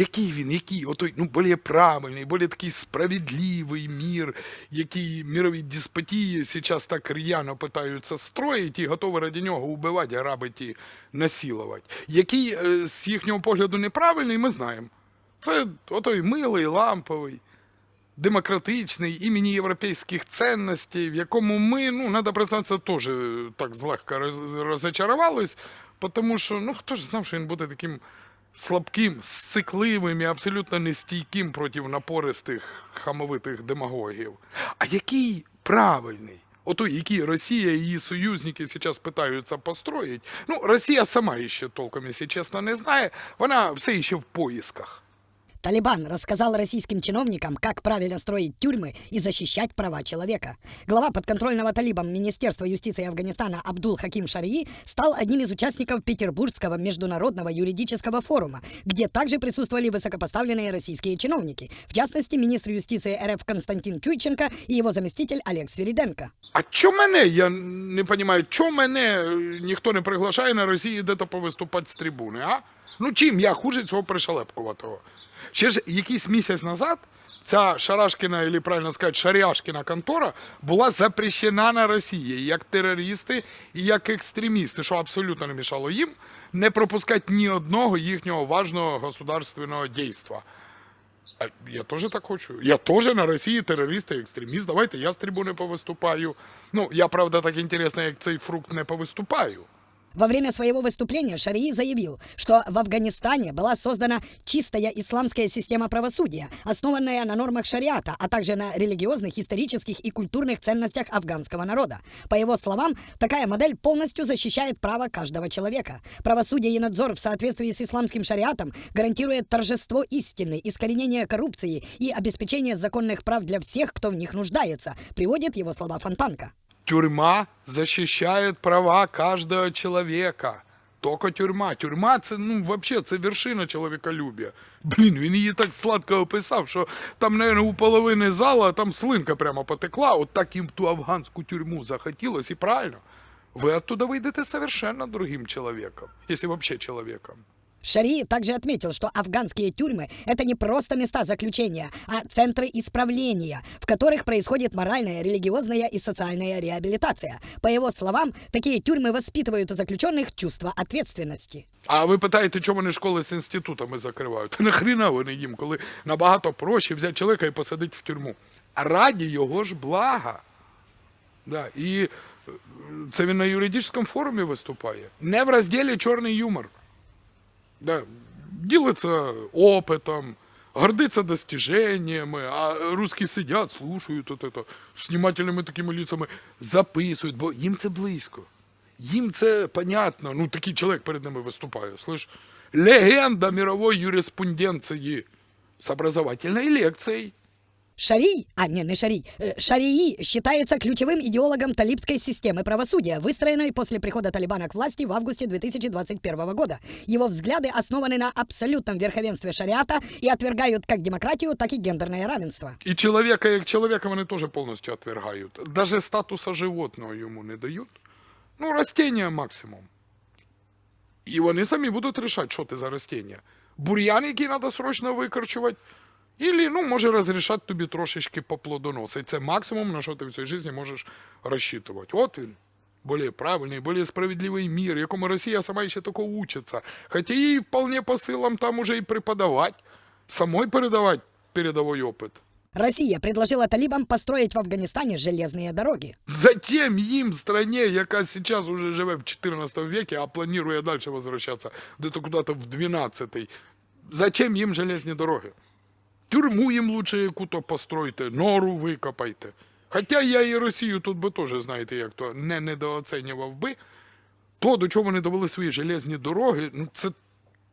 який він, який? Отой, ну, більш правильний, більш такий справедливий мір, який мирові деспотії зараз так рьяно питаються строїть і готові ради нього убивати, грабити і насилувати. Який е, з їхнього погляду неправильний, ми знаємо. Це отой милий, ламповий, демократичний, імені європейських цінностей, в якому ми, ну, треба признатися, теж так злегка роз- розочарувались, тому що, ну, хто ж знав, що він буде таким слабким, сцикливим і абсолютно нестійким проти напористих хамовитих демагогів. А який правильний? Ото, який Росія і її союзники зараз питаються построїть. Ну, Росія сама іще толком, якщо чесно, не знає. Вона все ще в поисках. Талибан рассказал российским чиновникам, как правильно строить тюрьмы и защищать права человека. Глава подконтрольного талибам Министерства юстиции Афганистана Абдул Хаким Шарии стал одним из участников Петербургского международного юридического форума, где также присутствовали высокопоставленные российские чиновники, в частности, министр юстиции РФ Константин Чуйченко и его заместитель Олег Свириденко. А чо мене, я не розумію, чо мене е, ніхто не приглашає на Росії де-то повиступати з трибуни, а? Ну чим я хуже цього пришелепкуватого? Ще ж якийсь місяць назад ця Шарашкіна, або правильно сказати, Шаряшкіна контора була запрещена на Росії як терористи і як екстремісти, що абсолютно не мішало їм не пропускати ні одного їхнього важного государственного дійства. А я теж так хочу. Я теж на Росії терорист і екстреміст. Давайте я з трибуни повиступаю. Ну, я, правда, так інтересно, як цей фрукт не повиступаю. Во время своего выступления Шарии заявил, что в Афганистане была создана чистая исламская система правосудия, основанная на нормах шариата, а также на религиозных, исторических и культурных ценностях афганского народа. По его словам, такая модель полностью защищает право каждого человека. Правосудие и надзор в соответствии с исламским шариатом гарантирует торжество истины, искоренение коррупции и обеспечение законных прав для всех, кто в них нуждается, приводит его слова Фонтанка. Тюрьма защищает права каждого человека. Только тюрма. Тюрма це ну вообще це вершина чоловіколюбія. Блін, він її так сладко описав, що там, наверное, у половини зала там слинка прямо потекла. От так їм ту афганську тюрму захотілось, і правильно. Ви оттуда вийдете совершенно другим человеком, если вообще человеком. Шари также отметил, что афганские тюрьмы – это не просто места заключения, а центры исправления, в которых происходит моральная, религиозная и социальная реабилитация. По его словам, такие тюрьмы воспитывают у заключенных чувство ответственности. А ви питаєте, чому вони школи з інститутами закривають? Та нахріна вони їм, коли набагато проще взяти чоловіка і посадити в тюрму. А раді його ж блага. Да. І е, це він на юридичному форумі виступає. Не в розділі чорний юмор. Да. Ділиться опытом, гордиться достижениями, а русські сидять, слушають от это, з внимательними такими лицами, записують, бо їм це близько. Їм це понятно. Ну, такий чоловік перед ними виступає. слыш. легенда мировой юриспунденції з образовательной лекцией. Шарий, а не, не Шарий, э, Шарии считается ключевым идеологом талибской системы правосудия, выстроенной после прихода Талибана к власти в августе 2021 года. Его взгляды основаны на абсолютном верховенстве шариата и отвергают как демократию, так и гендерное равенство. І чоловіка як чоловіка вони теж повністю отвергають. Даже статуса животного йому не дають. Ну, растіння максимум. І вони самі будуть рішати, що ти за растіння. Бур'ян, який треба срочно викорчувати, Ілі, ну, може розрішати тобі трошечки поплодоносити. Це максимум, на що ти в цій житті можеш розчитувати. От він. Более правильный, более справедливый мир, якому Россия сама еще только учится. Хотя ей вполне по силам там уже и преподавать, самой передавать передовой опыт. Россия предложила талибам построить в Афганистане железные дороги. Затем им, стране, яка сейчас уже живе в 14 веке, а планирує дальше возвращаться где-то куда-то в 12 зачем їм железні дороги? Тюрму їм лучше яку-то постройте, нору викопайте. Хоча я і Росію тут би теж, знаєте, як то не недооцінював би. То, до чого вони довели свої железні дороги, ну це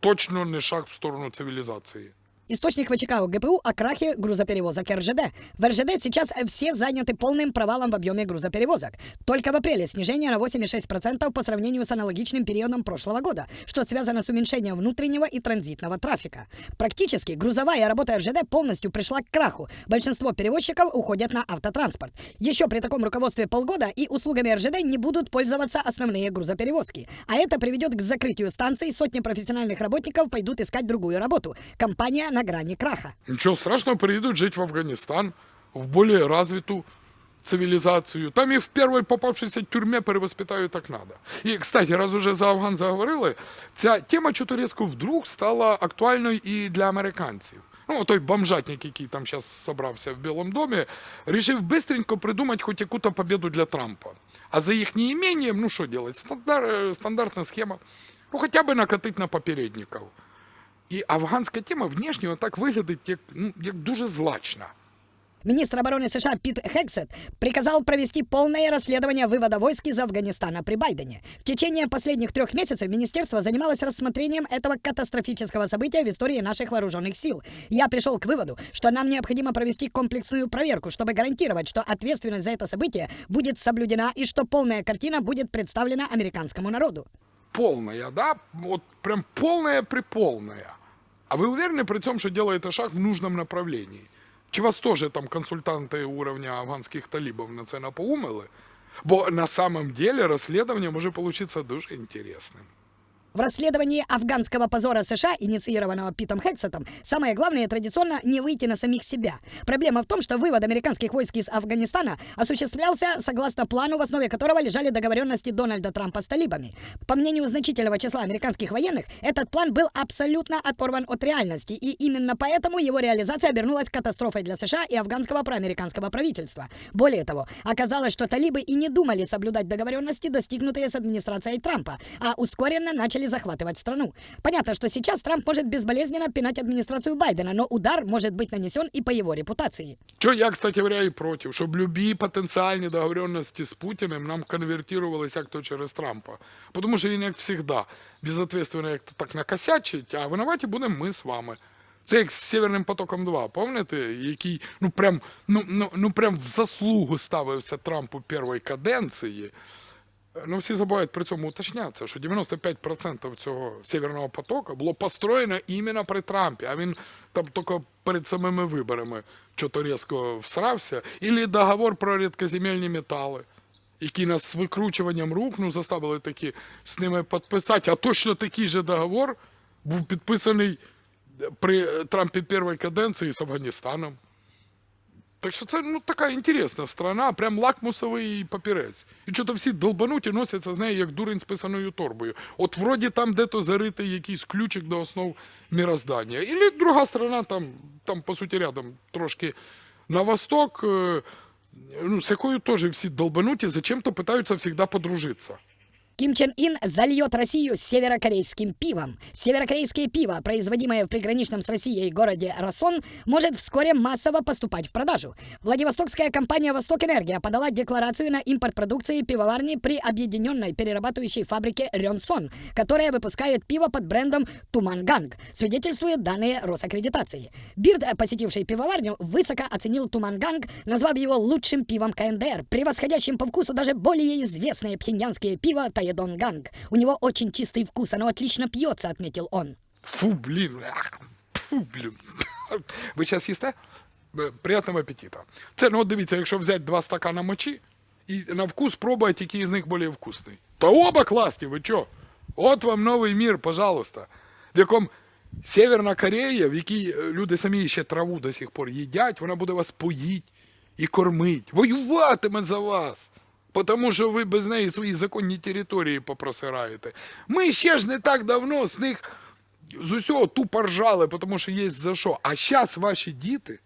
точно не шаг в сторону цивілізації. Источник ВЧК ГПУ о крахе грузоперевозок РЖД. В РЖД сейчас все заняты полным провалом в объеме грузоперевозок. Только в апреле снижение на 86% по сравнению с аналогичным периодом прошлого года, что связано с уменьшением внутреннего и транзитного трафика. Практически грузовая работа РЖД полностью пришла к краху. Большинство перевозчиков уходят на автотранспорт. Еще при таком руководстве полгода и услугами РЖД не будут пользоваться основные грузоперевозки. А это приведет к закрытию станций, сотни профессиональных работников пойдут искать другую работу. Компания на грани краха. Ничего страшного, приедут жить в Афганистан, в более развитую цивилизацию. Там и в первой попавшейся тюрьме перевоспитают так надо. І, кстати, раз уже за Афган заговорили, ця тема Чуторецьку вдруг стала актуальною і для американців. Ну, той бомжатник, який там зараз собрався в Білому домі, рішив бистренько придумати хоч яку-то победу для Трампа. А за їх неімением, ну що делать, стандар, стандартна схема. Ну, хоча б накатить на попередників. І афганська тема внешне так виглядить, як, ну, як дуже злачна. Министр обороны США Пит Хексет приказал провести полное расследование вывода войск из Афганистана при Байдене. В течение последних трех месяцев министерство занималось рассмотрением этого катастрофического события в истории наших вооруженных сил. Я пришел к выводу, что нам необходимо провести комплексную проверку, чтобы гарантировать, что ответственность за это событие будет соблюдена и что полная картина будет представлена американскому народу. Полная, да? Вот прям полная-приполная. А вы уверены при том, что делаете шаг в нужном направлении? Чи вас тоже там консультанты уровня афганских талибов на це напоумили? Бо на самом деле расследование может получиться дуже інтересним. В расследовании афганского позора США, инициированного Питом Хексетом, самое главное традиционно не выйти на самих себя. Проблема в том, что вывод американских войск из Афганистана осуществлялся согласно плану, в основе которого лежали договоренности Дональда Трампа с талибами. По мнению значительного числа американских военных, этот план был абсолютно оторван от реальности, и именно поэтому его реализация обернулась катастрофой для США и афганского проамериканского правительства. Более того, оказалось, что талибы и не думали соблюдать договоренности, достигнутые с администрацией Трампа, а ускоренно начали захватывать страну. Понятно, что сейчас Трамп может безболезненно пинать администрацию Байдена, но удар может быть нанесен и по его репутации. Що я, кстати говоря, і проти, щоб любі потенціальні договоренності з Путіним нам конвертувалися як то через Трампа. Тому що він, як завжди, безответственно як то так накосячить, а винуваті будемо ми з вами. Це як з Северним потоком 2, пам'ятаєте, який ну прям, ну, ну, ну прям в заслугу ставився Трампу першої каденції. Ну, всі забувають при цьому уточнятися, що 95% цього Северного потока було построєно іменно при Трампі, а він там тільки перед самими виборами чого різко всрався. Ілі договор про рідкоземельні метали, які нас з викручуванням рук ну, заставили таки з ними підписати. А точно такий же договор був підписаний при Трампі першої каденції з Афганістаном. Так що це ну, така інтересна страна, прям лакмусовий папірець. І що-то всі долбануті носяться з нею, як дурень з писаною торбою. От вроді там де-то заритий якийсь ключик до основ міроздання. Ілі друга страна, там, там по суті, рядом трошки на восток, е, ну, з якою теж всі долбануті, зачем-то питаються завжди подружитися. Ким Чен Ин зальет Россию северокорейским пивом. Северокорейское пиво, производимое в приграничном с Россией городе Расон, может вскоре массово поступать в продажу. Владивостокская компания «Восток Энергия» подала декларацию на импорт продукции пивоварни при объединенной перерабатывающей фабрике «Рёнсон», которая выпускает пиво под брендом «Туманганг», свидетельствуют данные Росаккредитации. Бирд, посетивший пивоварню, высоко оценил «Туманганг», назвав его лучшим пивом КНДР, превосходящим по вкусу даже более известное пхеньянское пиво «Таедонганг». У него очень чистый вкус, оно отлично пьется, отметил он. Фу, блін. ах, Фу, блін. Ви зараз їсте? Приятного апетита. Це, ну от дивіться, якщо взяти два стакана мочі і на вкус пробувати, який з них більш вкусний. То оба класні, ви чо? От вам новий мір, пожалуйста. В якому Северна Корея, в якій е, люди самі ще траву до сих пор їдять, вона буде вас поїть і кормить, воюватиме за вас. Тому що ви без неї свої законні території попросираєте. Ми ще ж не так давно з них з усього тупо ржали, тому що є за що. А зараз ваші діти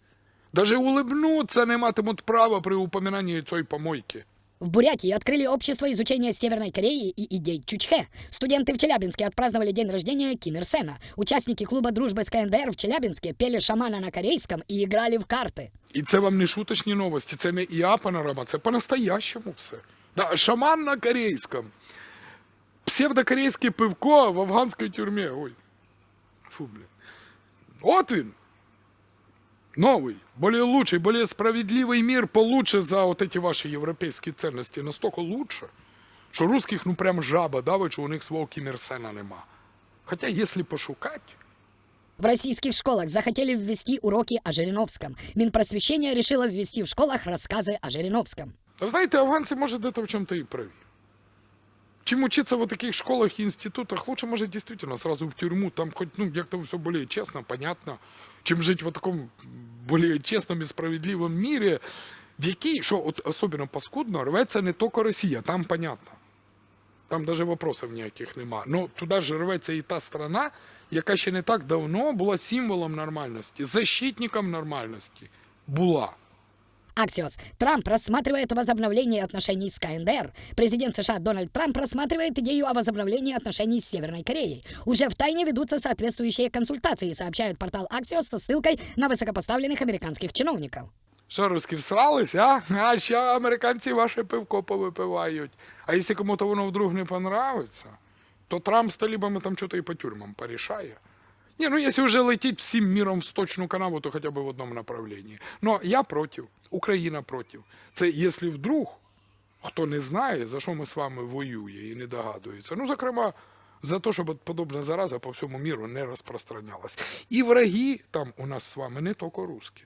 навіть улибнуться не матимуть права при упоминанні цієї помойки. В Бурятии открыли общество изучения Северной Кореи и идей Чучхе. Студенты в Челябинске отпраздновали день рождения Ким Ир Сена. Участники клуба дружбы с КНДР в Челябинске пели шамана на корейском и играли в карты. І це вам не шуточні новості, це не ІА панорама, це по-настоящему все. Да, шаман на корейському. Псевдокорейське пивко в афганській тюрмі. Ой. Фу, блін. От він. Новый, более лучший, более справедливый мир получше за вот эти ваши европейские ценности. Настолько лучше, що русських ну прям жаба давить, що у них свого Кімірсена нема. Хоча, якщо пошукати, В российских школах захотели ввести уроки о Жириновском. Минпросвещение решило ввести в школах рассказы о Жириновском. А знаете, афганцы, может, это в чем-то и правы. Чем учиться в таких школах и институтах, лучше, может, действительно сразу в тюрьму, там хоть, ну, как-то все более честно, понятно, чем жить в таком более честном и справедливом мире, в який, що от особливо паскудно, рветься не тільки Росія, там понятно. Там навіть вопросів ніяких нема. Ну туди ж рветься і та страна, яка ще не так давно була символом нормальності, защитником нормальності. Була. Аксиос. Трамп рассматривает возобновление отношений с КНДР. Президент США Дональд Трамп рассматривает идею о возобновлении отношений с Северной Кореей. Уже в тайне ведутся соответствующие консультации, сообщает портал Аксиос со ссылкой на высокопоставленных американских чиновников. Що, русські всрались, а? А що американці ваше пивко повипивають. А якщо кому-то воно вдруг не понравиться, то Трамп з талібами там щось і по тюрмам порішає. Ні, ну якщо вже летіть всім міром в сточну канаву, то хоча б в одному направленні. Но я проти, Україна проти. Це якщо вдруг хто не знає, за що ми з вами воює і не догадується. Ну, зокрема, за те, щоб подобна зараза по всьому міру не розпространялась. І враги там у нас з вами не тільки русські.